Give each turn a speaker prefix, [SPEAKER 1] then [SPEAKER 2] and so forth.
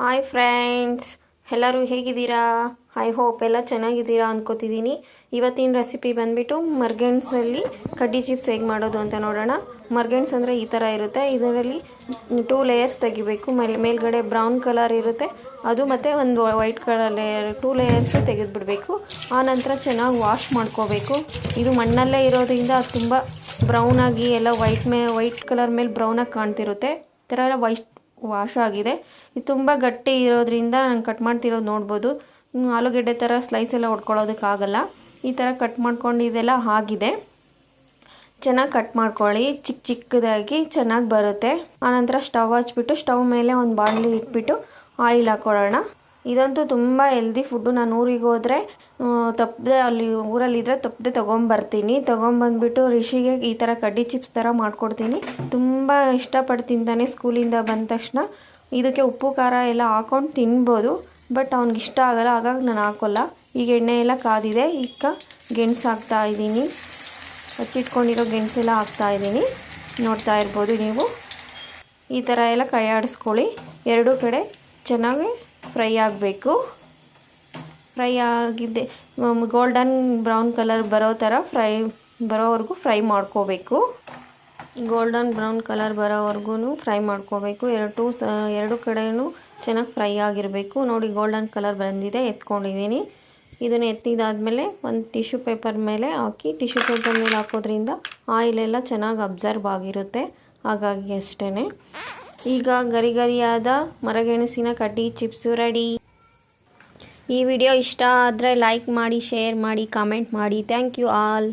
[SPEAKER 1] Hi friends ಎಲ್ಲರೂ ಹೇಗಿದ್ದೀರಾ? I hope ಎಲ್ಲ ಚೆನ್ನಾಗಿದ್ದೀರಾ ಅಂದ್ಕೋತಿದ್ದೀನಿ ಇವತ್ತಿನ ರೆಸಿಪಿ ಬಂದುಬಿಟ್ಟು ಮರ್ಗೆಣ್ಸಲ್ಲಿ ಕಡ್ಡಿ ಚಿಪ್ಸ್ ಹೇಗೆ ಮಾಡೋದು ಅಂತ ನೋಡೋಣ. ಮರ್ಗೆಣ್ಸ್ ಅಂದರೆ ಈ ಥರ ಇರುತ್ತೆ. ಇದರಲ್ಲಿ ಟೂ ಲೇಯರ್ಸ್ ತೆಗಿಬೇಕು. ಮೇಲೆ, ಮೇಲ್ಗಡೆ ಬ್ರೌನ್ ಕಲರ್ ಇರುತ್ತೆ. ಅದು ಮತ್ತು ಒಂದು white colour layer two layers ತೆಗೆದುಬಿಡಬೇಕು. ಆನಂತರ ಚೆನ್ನಾಗಿ ವಾಶ್ ಮಾಡ್ಕೋಬೇಕು. ಇದು ಮಣ್ಣಲ್ಲೇ ಇರೋದ್ರಿಂದ ಅದು ತುಂಬ ಬ್ರೌನಾಗಿ ಎಲ್ಲ ವೈಟ್ ಮೇ ವೈಟ್ ಕಲರ್ ಮೇಲೆ ಬ್ರೌನಾಗಿ ಕಾಣ್ತಿರುತ್ತೆ. ಈ ಥರ ಎಲ್ಲ ವೈಟ್ ವಾಶ್ ಆಗಿದೆ. ಇದು ತುಂಬ ಗಟ್ಟಿ ಇರೋದ್ರಿಂದ ನಾನು ಕಟ್ ಮಾಡ್ತಿರೋದು ನೋಡ್ಬೋದು. ಆಲೂಗಡ್ಡೆ ಥರ ಸ್ಲೈಸ್ ಎಲ್ಲ ಹೊಡ್ಕೊಳ್ಳೋದಕ್ಕಾಗಲ್ಲ ಈ ಥರ ಕಟ್ ಮಾಡ್ಕೊಂಡು ಇದೆಲ್ಲ ಆಗಿದೆ. ಚೆನ್ನಾಗಿ ಕಟ್ ಮಾಡ್ಕೊಳ್ಳಿ. ಚಿಕ್ಕ ಚಿಕ್ಕದಾಗಿ ಚೆನ್ನಾಗಿ ಬರುತ್ತೆ. ಆನಂತರ ಸ್ಟವ್ ಹಚ್ಬಿಟ್ಟು ಸ್ಟವ್ ಮೇಲೆ ಒಂದು ಬಾಣಲಿ ಇಟ್ಬಿಟ್ಟು ಆಯಿಲ್ ಹಾಕೊಳ್ಳೋಣ. ಇದಂತೂ ತುಂಬ ಹೆಲ್ದಿ ಫುಡ್ಡು ನಾನು ಊರಿಗೆ ಹೋದರೆ ತಪ್ಪದೆ ಅಲ್ಲಿ ಊರಲ್ಲಿದ್ದರೆ ತಪ್ಪದೆ ತೊಗೊಂಬರ್ತೀನಿ. ತೊಗೊಂಬಂದ್ಬಿಟ್ಟು ರಿಷಿಗೆ ಈ ಥರ ಕಡ್ಡಿ ಚಿಪ್ಸ್ ಥರ ಮಾಡ್ಕೊಡ್ತೀನಿ. ತುಂಬ ಇಷ್ಟಪಟ್ಟು ತಿಂತಾನೆ ಸ್ಕೂಲಿಂದ ಬಂದ ತಕ್ಷಣ. ಇದಕ್ಕೆ ಉಪ್ಪು, ಖಾರ ಎಲ್ಲ ಹಾಕೊಂಡು ತಿನ್ಬೋದು ಬಟ್ ಅವ್ನಿಗೆ ಇಷ್ಟ ಆಗಲ್ಲ, ಹಾಗಾಗಿ ನಾನು ಹಾಕೋಲ್ಲ. ಈಗ ಎಣ್ಣೆ ಎಲ್ಲ ಕಾದಿದೆ, ಈಗ ಗೆಣಸು ಹಾಕ್ತಾ ಇದ್ದೀನಿ. ಹಚ್ಚಿಟ್ಕೊಂಡಿರೋ ಗೆಣಸೆಲ್ಲ ಹಾಕ್ತಾ ಇದ್ದೀನಿ. ನೋಡ್ತಾ ಇರ್ಬೋದು ನೀವು. ಈ ಥರ ಎಲ್ಲ ಕೈ ಆಡಿಸ್ಕೊಳ್ಳಿ ಎರಡೂ ಕಡೆ ಚೆನ್ನಾಗಿ ಫ್ರೈ ಆಗಬೇಕು. ಫ್ರೈ ಆಗಿದ್ದೆ. ಗೋಲ್ಡನ್ ಬ್ರೌನ್ ಕಲರ್ ಬರೋ ಥರ ಫ್ರೈ, ಬರೋವರೆಗೂ ಫ್ರೈ ಮಾಡ್ಕೋಬೇಕು. ಗೋಲ್ಡನ್ ಬ್ರೌನ್ ಕಲರ್ ಬರೋವರೆಗೂ ಫ್ರೈ ಮಾಡ್ಕೋಬೇಕು. ಎರಡು ಎರಡು ಕಡೆಯೂ ಚೆನ್ನಾಗಿ ಫ್ರೈ ಆಗಿರಬೇಕು. ನೋಡಿ ಗೋಲ್ಡನ್ ಕಲರ್ ಬಂದಿದೆ, ಎತ್ಕೊಂಡಿದ್ದೀನಿ. ಇದನ್ನು ಎತ್ತಿದಾದಮೇಲೆ ಒಂದು ಟಿಶ್ಯೂ ಪೇಪರ್ ಮೇಲೆ ಹಾಕಿ ಟಿಶ್ಯೂ ಪೇಪರ್ ಮೇಲೆ ಹಾಕೋದ್ರಿಂದ ಆಯಿಲೆಲ್ಲ ಚೆನ್ನಾಗಿ ಅಬ್ಸರ್ವ್ ಆಗಿರುತ್ತೆ. ಹಾಗಾಗಿ ಅಷ್ಟೇ ಈಗ ಗರಿ ಗರಿಯಾದ ಮರಗೆಣಸಿನ ಕಡ್ಡಿ, ಚಿಪ್ಸು ರೆಡಿ ಈ ವಿಡಿಯೋ ಇಷ್ಟ ಆದರೆ ಲೈಕ್ ಮಾಡಿ ಶೇರ್ ಮಾಡಿ ಕಾಮೆಂಟ್ ಮಾಡಿ. Thank you all